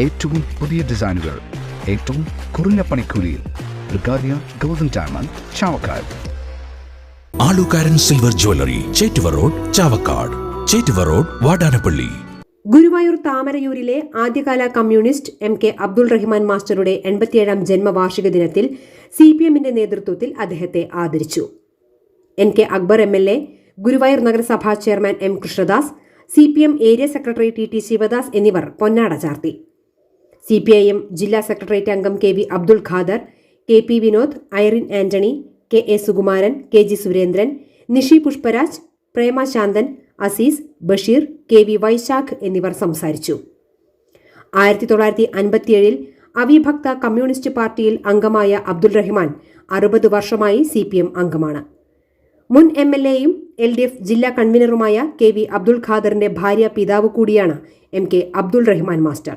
ഏറ്റവും പുതിയ ഡിസൈനുകൾ ഏറ്റവും കുറഞ്ഞ പണിക്കൂലിയിൽ ബ്രിഗാദിയ golden diamond Chavakkad. Alukkaran silver jewellery Chettuva road Chavakkad. Chettuva road Vadanappally. Guruvayur താമരയൂരിലെ ആദ്യകാല communist M K Abdul Rahman മാസ്റ്ററുടെ എൺപത്തിയേഴാം ജന്മവാർഷിക ദിനത്തിൽ സി പി എമ്മിന്റെ നേതൃത്വത്തിൽ അദ്ദേഹത്തെ ആദരിച്ചു. N K Akbar M L A Guruvayur നഗരസഭാ chairman M Krishnadas C P M area secretary T T Sivadas എന്നിവർ പൊന്നാട ചാർത്തി. സി പി ഐ എം ജില്ലാ സെക്രട്ടേറിയറ്റ് അംഗം K V Abdul Khader K P Vinod Irene Antony K A Sukumaran K G Surendran Nishi Pushparaj Prema Shanthan Aziz Basheer K V Vaishakh എന്നിവർ സംസാരിച്ചു. ആയിരത്തി തൊള്ളായിരത്തി അൻപത്തിയേഴിൽ അവിഭക്ത communist പാർട്ടിയിൽ അംഗമായ അബ്ദുൾ റഹ്മാൻ അറുപത് വർഷമായി സി പി എം അംഗമാണ്. മുൻ എം എൽ എയും എൽ ഡി എഫ് ജില്ലാ കൺവീനറുമായ കെ വി അബ്ദുൾ ഖാദറിന്റെ ഭാര്യ പിതാവ് കൂടിയാണ് M K Abdul Rahman master.